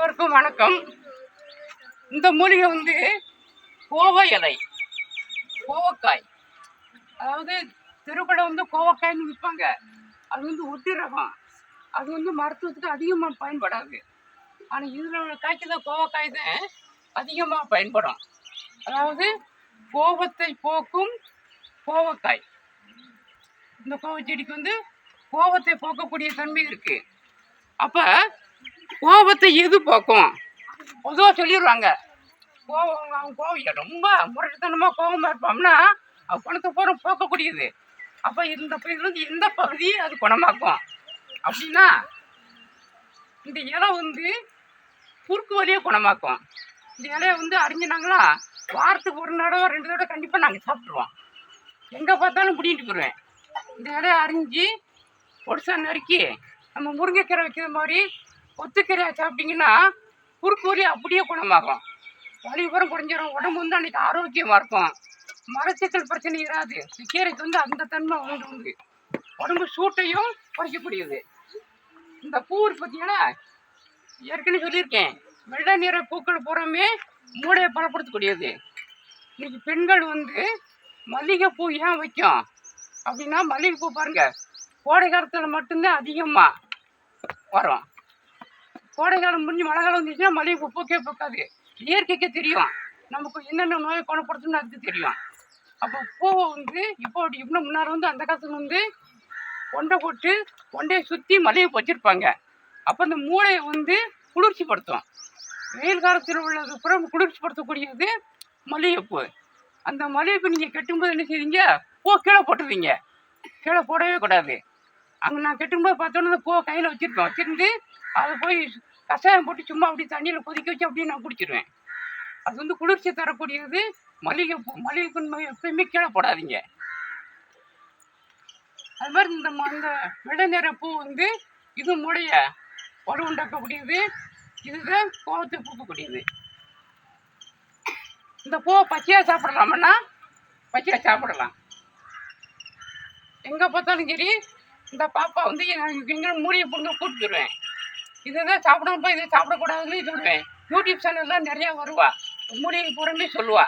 அனைவருக்கும் வணக்கம். இந்த மூலிகை வந்து கோவை இலை கோவக்காய். அதாவது திருப்படம் வந்து கோவக்காய்னு விற்பாங்க. அது வந்து ஒட்டி ரகம் அது வந்து மருத்துவத்துக்கு அதிகமாக பயன்படாது. ஆனால் இதில் காய்க்கிற கோவக்காய் தான் அதிகமாக பயன்படும். அதாவது கோபத்தை போக்கும் கோவக்காய். இந்த கோவச்செடிக்கு வந்து கோபத்தை போக்கக்கூடிய தன்மை இருக்குது அப்போ கோபத்தை எது போக்கும் பொதுவாக சொல்லிடுவாங்க கோவம் அவன் கோவம் ரொம்ப முரட்டுத்தனமாக கோபமாக இருப்போம்னா அவன் குணத்தை பூரா போக்கக்கூடியது. அப்போ இந்த பகுதியிலேருந்து எந்த பகுதியும் அது குணமாக்கும்? அப்படின்னா இந்த இலை வந்து குறுக்கு வழியாக குணமாக்கும். இந்த இலையை வந்து அறிஞ்சினாங்களா வாரத்துக்கு ஒரு தடவை ரெண்டு தடவை கண்டிப்பாக நாங்கள் சாப்பிட்ருவோம் எங்கே பார்த்தாலும் பிடிங்கிட்டு போயிடுவேன் இந்த இலையை அரிஞ்சு பொடிசா நறுக்கி நம்ம முருங்கைக்கீரை வைக்கிற மாதிரி ஒத்துக்கீரையை சாப்பிட்டீங்கன்னா குறுக்கு வலி அப்படியே குணமாகும். வலி உரம் குறைஞ்சிரும் உடம்பு வந்து அன்னைக்கு ஆரோக்கியமாக இருக்கும். மரச்சிக்கல் பிரச்சனை இராது. இந்த கீரைக்கு வந்து அந்த தன்மை உண்டு உண்டு. உடம்பு சூட்டையும் குறைக்கக்கூடியது. இந்த பூ பார்த்தீங்கன்னா ஏற்கனவே சொல்லியிருக்கேன். வெள்ளை நிற பூக்கள் பூராமே மூளையை பலப்படுத்தக்கூடியது. இன்னைக்கு பெண்கள் வந்து மல்லிகைப்பூ ஏன் வைக்கும்? அப்படின்னா மல்லிகைப்பூ பாருங்கள் கோடை காலத்தில் மட்டும்தான் அதிகமாக வரும். கோடைக்காலம் முடிஞ்சு மழை காலம் வந்துச்சுன்னா மல்லிகைப்பூ பூக்கே பூக்காது. இயற்கைக்கே தெரியும். நமக்கு என்னென்ன நோயை குணப்படுத்தணும்னு அதுக்கு தெரியும். அப்போ பூவை வந்து இப்போ அப்படி இன்னும் முன்னாடி வந்து அந்த காலத்தில் வந்து கொண்டை போட்டு கொண்டையை சுற்றி மல்லிகை வச்சுருப்பாங்க. அப்போ அந்த மூளையை வந்து குளிர்ச்சிப்படுத்தும். வெயில் காலத்தில் உள்ளது புறம் குளிர்ச்சிப்படுத்தக்கூடியது மல்லிகைப்பூ அந்த மல்லிகைப்பூ நீங்கள் கட்டும்போது என்ன செய்வீங்க? பூ கீழே போட்டுருவீங்க. கீழே போடவே கூடாது. அங்கே நான் கட்டும்போது பார்த்தோன்னே போ கையில் வச்சுருப்பேன். வச்சுருந்து அதை போய் கஷாயம் போட்டு சும்மா அப்படி தண்ணியில் கொதிக்க வச்சு அப்படியே நான் குடிச்சிருவேன். அது வந்து குளிர்ச்சி தரக்கூடியது. மளிகை மளிகை நம்ம எப்பயுமே கீழே போடாதீங்க. அது மாதிரி இந்த ம- இந்த பூ வந்து இது மூடைய வலு உண்டாக்கக்கூடியது இதுதான் கோவத்தை பூக்கக்கூடியது. இந்த பூவை பச்சையாக சாப்பிடலாமன்னா பச்சையாக சாப்பிடலாம். எங்கே பார்த்தாலும் சரி இந்த பாப்பா வந்து எங்கே மூடியை பொண்ணு கூப்பிட்டுருவேன் இதை தான் சாப்பிடணும்ப்பா இதை சாப்பிடக்கூடாதுன்னு சொல்லுவேன் யூடியூப் சேனல்லாம் நிறையா வருவா. மூலிகை பூரமே சொல்லுவா.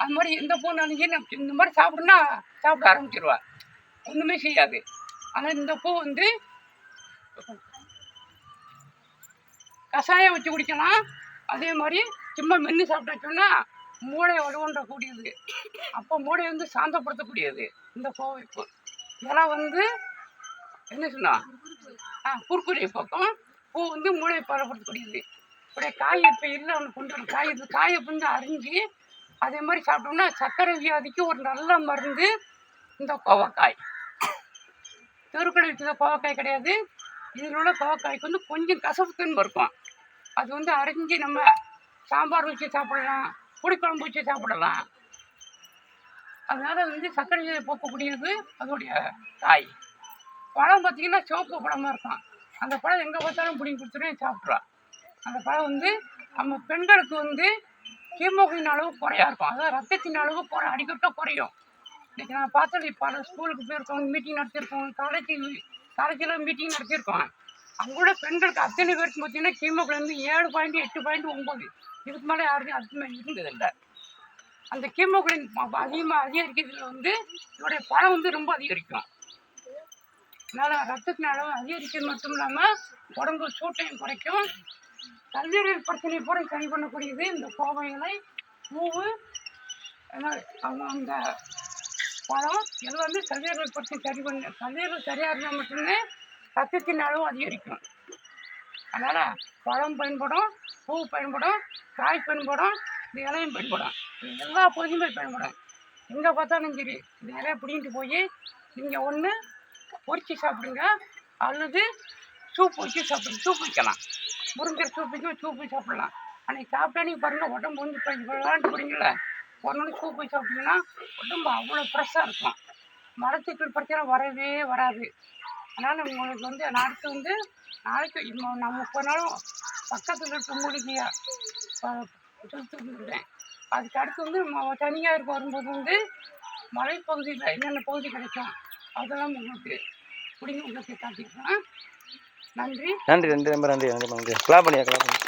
அது மாதிரி எந்த பூனாலும் சரி இந்த மாதிரி சாப்பிடுனா சாப்பிட ஆரம்பிச்சிருவா. ஒன்றுமே செய்யாது. ஆனால் இந்த பூ வந்து கஷாயம் வச்சு குடிக்கலாம். அதே மாதிரி சும்மா மென்று சாப்பிட்டாச்சோன்னா மூளை வலுவன்றக்கூடியது அப்போ மூளை வந்து சாந்தப்படுத்தக்கூடியது. இந்த கோவைப்பு இதெல்லாம் வந்து என்ன சொன்னா? ஆ குறுக்குடைய பக்கம் பூ வந்து மூளையை பரப்படுத்தக்கூடியது இப்படியே காய் இப்போ இல்லை ஒன்று கொண்டு வர காய் இது காயை வந்து அரிஞ்சு அதே மாதிரி சாப்பிட்டோம்னா சர்க்கரை வியாதிக்கு ஒரு நல்ல மருந்து இந்த கோவக்காய். தெருக்கடை வச்சத கோவக்காய் கிடையாது. இதில் உள்ள கோவக்காய்க்கு வந்து கொஞ்சம் கசப்புத்தன்மை இருக்கும். அது வந்து அரைஞ்சி நம்ம சாம்பார் வச்சு சாப்பிடலாம் புளிக்குழம்பு வச்சு சாப்பிடலாம். அதனால வந்து சர்க்கரை போக்கக்கூடியது அதோடைய காய். பழம் பார்த்தீங்கன்னா சிவப்பு பழமாக இருக்கும் அந்த பழம் எங்கே பார்த்தாலும் பிடிங்கி கொடுத்துட்டு சாப்பிட்றான். அந்த பழம் வந்து நம்ம பெண்களுக்கு வந்து ஹீமோகுளின் அளவு குறையா இருக்கும். அதாவது ரத்தத்தின் அளவு குறை அடிக்கட்ட குறையும். இன்றைக்கி நான் பார்த்தது பல ஸ்கூலுக்கு போயிருக்கோம் மீட்டிங் நடத்தியிருக்கோம் காலேஜ் காலேஜில் மீட்டிங் நடத்தியிருக்கோம். அங்கே கூட பெண்களுக்கு அத்தனை பேருக்கு பார்த்தீங்கன்னா ஹீமோகுளின் வந்து ஏழு பாயிண்ட் எட்டு பாயிண்ட் ஒம்பது இதுக்கு மேலே யாருக்கும் அதிகமாக இருந்ததில்லை. அந்த ஹீமோகுளின் அதிகமாக அதிகரிக்கிறதுல வந்து இதோடைய பழம் வந்து ரொம்ப அதிகரிக்கும். அதனால் ரத்தத்தின் அளவு அதிகரிக்கிறது மட்டும் இல்லாமல் உடம்பு சூட்டையும் குறைக்கும். கல்லீரல் பிரச்சனை கூட சரி பண்ணக்கூடியது இந்த கோவை இலை பூவு அவங்க அந்த பழம் எல்லாமே கல்லீரல் பிரச்சனை சரி பண்ண கல்லீரல் சரியாக இருந்தால் மட்டும்தான் ரத்தத்தின் அளவு அதிகரிக்கும். அதனால் பழம் பயன்படும் பூ பயன்படும் காய் பயன்படும் இந்த இலையும் பயன்படும். எல்லா பகுதியுமே பயன்படும். எங்கே பார்த்தாலும் சரி இந்த இலையை பிடிங்கிட்டு போய் நீங்கள் ஒன்று பொறிச்சு சாப்பிடுங்க. அல்லது சூப் வச்சு சாப்பிடுங்க. சூப் வைக்கலாம். முருங்கை சூப் வச்சு சூப் சாப்பிடலாம். அன்றைக்கி சாப்பிட்டா நீங்கள் பாருங்கள் உடம்பு வந்து இப்போ விளையாண்டு போகிறீங்களே ஒரு நாளைக்கு சூப் வச்சு சாப்பிட்டீங்கன்னா உடம்பு அவ்வளோ ஃப்ரெஷ்ஷாக இருக்கும். மரத்துக்கள் பிரச்சனை வரவே வராது. அதனால் உங்களுக்கு வந்து நாளைக்கு வந்து நாளைக்கு இப்போ நான் முப்பது நாளும் பக்கத்தில் இருக்க மூலிகையாக சொல்லிட்டுருந்தேன் அதுக்கு அடுத்து வந்து நம்ம தனியாக இருக்க வரும்போது வந்து மலைப்பகுதியில் என்னென்ன பகுதி கிடைக்கும்? அதெல்லாம் உங்களுக்கு பிடிங்க நன்றி. நன்றி நன்றி ரொம்ப நன்றி நன்றி நன்றி. கிளா பண்ணியா கிளா பண்ணி.